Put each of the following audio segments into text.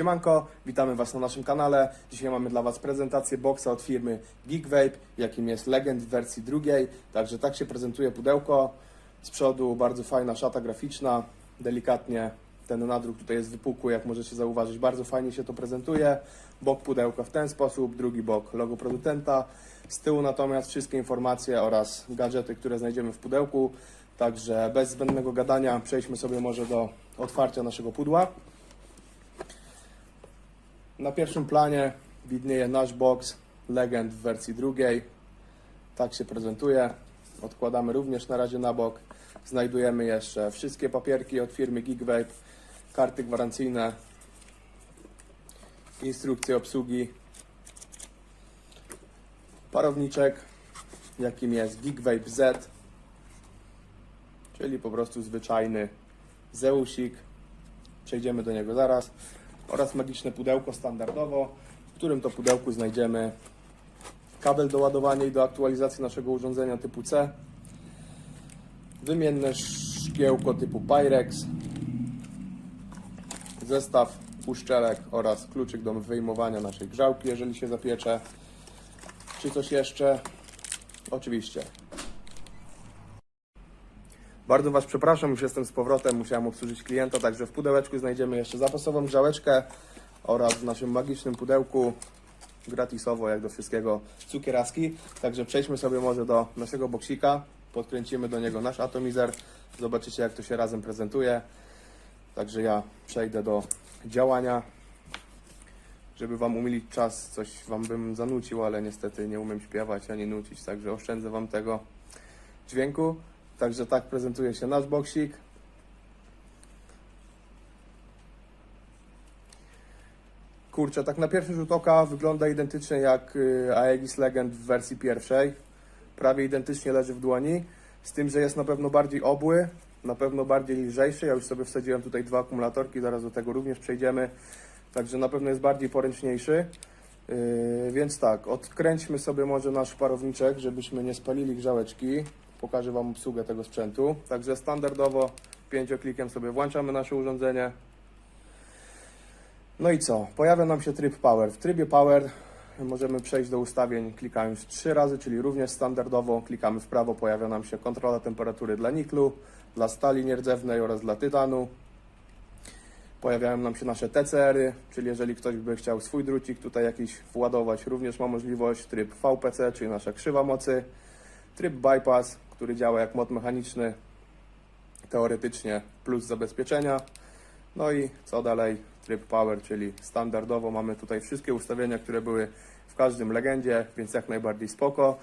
Siemanko, witamy Was na naszym kanale. Dzisiaj mamy dla Was prezentację boxa od firmy Geekvape, jakim jest Legend w wersji drugiej. Także tak się prezentuje pudełko. Z przodu bardzo fajna szata graficzna, delikatnie ten nadruk tutaj jest wypukły, jak możecie zauważyć, bardzo fajnie się to prezentuje. Bok pudełka w ten sposób, drugi bok logo producenta. Z tyłu natomiast wszystkie informacje oraz gadżety, które znajdziemy w pudełku. Także bez zbędnego gadania przejdźmy sobie może do otwarcia naszego pudła. Na pierwszym planie widnieje nasz box Legend w wersji drugiej. Tak się prezentuje. Odkładamy również na razie na bok. Znajdujemy jeszcze wszystkie papierki od firmy Geekvape, karty gwarancyjne, instrukcje obsługi, parowniczek, jakim jest Geekvape Z, czyli po prostu zwyczajny Zeusik. Przejdziemy do niego zaraz. Oraz magiczne pudełko standardowo, w którym to pudełku znajdziemy kabel do ładowania i do aktualizacji naszego urządzenia typu C, wymienne szkiełko typu Pyrex, zestaw puszczelek oraz kluczyk do wyjmowania naszej grzałki, jeżeli się zapiecze. Czy coś jeszcze? Oczywiście. Bardzo Was przepraszam, już jestem z powrotem, musiałem obsłużyć klienta, także w pudełeczku znajdziemy jeszcze zapasową grzałeczkę oraz w naszym magicznym pudełku gratisowo, jak do wszystkiego, cukieraski. Także przejdźmy sobie może do naszego boksika, podkręcimy do niego nasz atomizer, zobaczycie jak to się razem prezentuje. Także ja przejdę do działania. Żeby Wam umilić czas, coś Wam bym zanucił, ale niestety nie umiem śpiewać ani nucić, także oszczędzę Wam tego dźwięku. Także tak prezentuje się nasz boksik. Kurczę, tak na pierwszy rzut oka wygląda identycznie jak y, Aegis Legend w wersji pierwszej. Prawie identycznie leży w dłoni, z tym, że jest na pewno bardziej obły, na pewno bardziej lżejszy. Ja już sobie wsadziłem tutaj dwa akumulatorki, zaraz do tego również przejdziemy. Także na pewno jest bardziej poręczniejszy. Yy, więc tak, odkręćmy sobie może nasz parowniczek, żebyśmy nie spalili grzałeczki. Pokażę Wam obsługę tego sprzętu. Także standardowo pięcioklikiem sobie włączamy nasze urządzenie. No i co? Pojawia nam się tryb Power. W trybie Power możemy przejść do ustawień klikając trzy razy, czyli również standardowo klikamy w prawo, pojawia nam się kontrola temperatury dla niklu, dla stali nierdzewnej oraz dla tytanu. Pojawiają nam się nasze TCR-y, czyli jeżeli ktoś by chciał swój drucik tutaj jakiś władować, również ma możliwość tryb VPC, czyli nasza krzywa mocy, tryb bypass, który działa jak mod mechaniczny, teoretycznie plus zabezpieczenia. No i co dalej? Tryb Power, czyli standardowo mamy tutaj wszystkie ustawienia, które były w każdym legendzie, więc jak najbardziej spoko.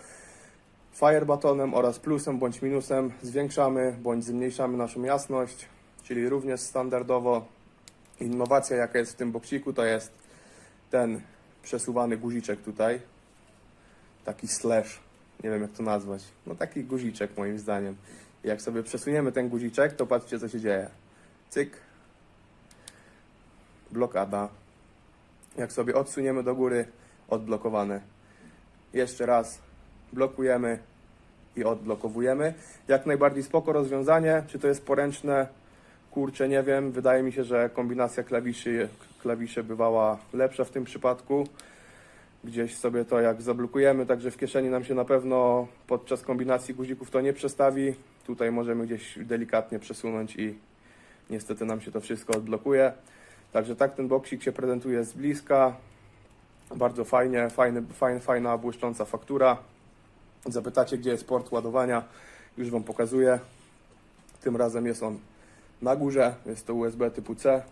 Fire buttonem oraz plusem bądź minusem zwiększamy bądź zmniejszamy naszą jasność, czyli również standardowo. Innowacja jaka jest w tym boksiku to jest ten przesuwany guziczek tutaj, taki slash, nie wiem jak to nazwać, no taki guziczek moim zdaniem. Jak sobie przesuniemy ten guziczek, to patrzcie co się dzieje. Cyk, blokada. Jak sobie odsuniemy do góry, odblokowane. Jeszcze raz blokujemy i odblokowujemy. Jak najbardziej spoko rozwiązanie. Czy to jest poręczne? Kurczę, nie wiem. Wydaje mi się, że kombinacja klawiszy, klawisze bywała lepsza w tym przypadku. Gdzieś sobie to jak zablokujemy, także w kieszeni nam się na pewno podczas kombinacji guzików to nie przestawi. Tutaj możemy gdzieś delikatnie przesunąć i niestety nam się to wszystko odblokuje. Także tak ten boksik się prezentuje z bliska. Bardzo fajnie, fajny, fajna, fajna błyszcząca faktura. Zapytacie, gdzie jest port ładowania. Już Wam pokazuję. Tym razem jest on na górze. Jest to USB typu C.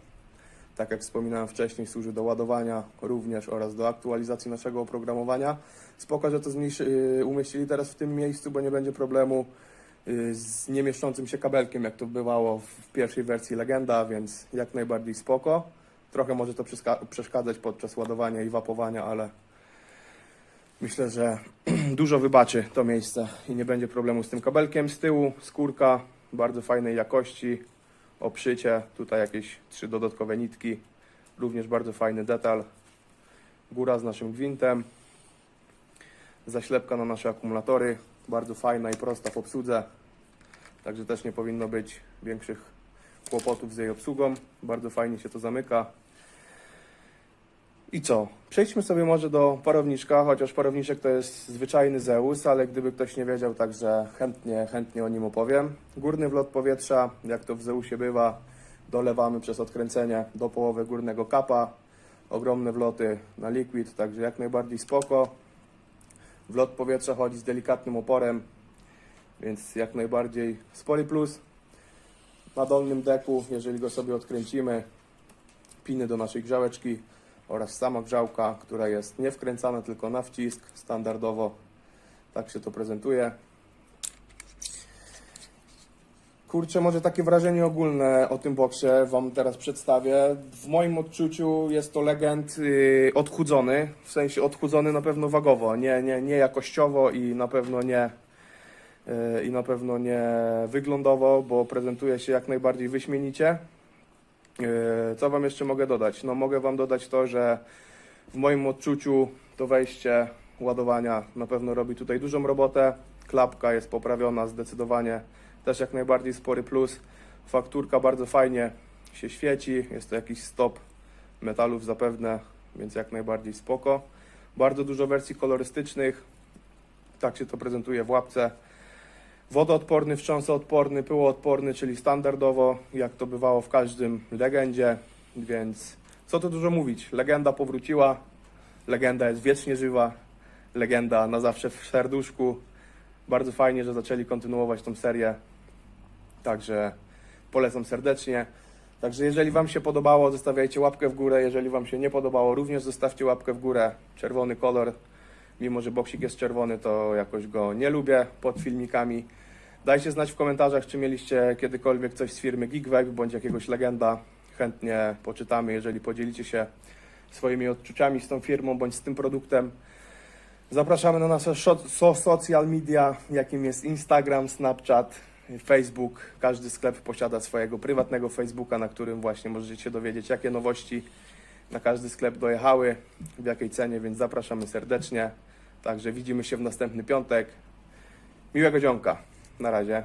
Tak jak wspominałem wcześniej, służy do ładowania również oraz do aktualizacji naszego oprogramowania. Spoko, że to yy, umieścili teraz w tym miejscu, bo nie będzie problemu yy, z niemieszczącym się kabelkiem, jak to bywało w pierwszej wersji Legenda, więc jak najbardziej spoko. Trochę może to przeszkadzać podczas ładowania i wapowania, ale myślę, że dużo wybaczy to miejsce i nie będzie problemu z tym kabelkiem. Z tyłu skórka bardzo fajnej jakości, obszycie, tutaj jakieś trzy dodatkowe nitki, również bardzo fajny detal. Góra z naszym gwintem, zaślepka na nasze akumulatory, bardzo fajna i prosta w obsłudze, także też nie powinno być większych kłopotów z jej obsługą. Bardzo fajnie się to zamyka. I co? Przejdźmy sobie może do parowniczka, chociaż parowniczek to jest zwyczajny Zeus, ale gdyby ktoś nie wiedział, także chętnie, chętnie o nim opowiem. Górny wlot powietrza, jak to w Zeusie bywa, dolewamy przez odkręcenie do połowy górnego kapa. Ogromne wloty na liquid, także jak najbardziej spoko. Wlot powietrza chodzi z delikatnym oporem, więc jak najbardziej spory plus. Na dolnym deku, jeżeli go sobie odkręcimy, piny do naszej grzałeczki oraz sama grzałka, która jest nie wkręcana, tylko na wcisk, standardowo. Tak się to prezentuje. Kurczę, może takie wrażenie ogólne o tym boksie Wam teraz przedstawię. W moim odczuciu jest to legend yy, odchudzony, w sensie odchudzony na pewno wagowo, nie, nie, nie jakościowo i na pewno nie yy, i na pewno nie wyglądowo, bo prezentuje się jak najbardziej wyśmienicie. Yy, Co Wam jeszcze mogę dodać? No mogę Wam dodać to, że w moim odczuciu to wejście ładowania na pewno robi tutaj dużą robotę. Klapka jest poprawiona zdecydowanie, też jak najbardziej spory plus. Fakturka bardzo fajnie się świeci, jest to jakiś stop metalów zapewne, więc jak najbardziej spoko. Bardzo dużo wersji kolorystycznych, tak się to prezentuje w łapce. Wodoodporny, wstrząsoodporny, pyłoodporny, czyli standardowo, jak to bywało w każdym legendzie, więc co tu dużo mówić. Legenda powróciła, legenda jest wiecznie żywa, legenda na zawsze w serduszku. Bardzo fajnie, że zaczęli kontynuować tą serię, także polecam serdecznie. Także jeżeli Wam się podobało, zostawiajcie łapkę w górę, jeżeli Wam się nie podobało, również zostawcie łapkę w górę. Czerwony kolor, mimo że boksik jest czerwony, to jakoś go nie lubię pod filmikami. Dajcie znać w komentarzach, czy mieliście kiedykolwiek coś z firmy Geekvibe bądź jakiegoś legenda. Chętnie poczytamy, jeżeli podzielicie się swoimi odczuciami z tą firmą bądź z tym produktem. Zapraszamy na nasze social media, jakim jest Instagram, Snapchat, Facebook. Każdy sklep posiada swojego prywatnego Facebooka, na którym właśnie możecie się dowiedzieć, jakie nowości na każdy sklep dojechały, w jakiej cenie, więc zapraszamy serdecznie. Także widzimy się w następny piątek. Miłego dzionka. Na razie.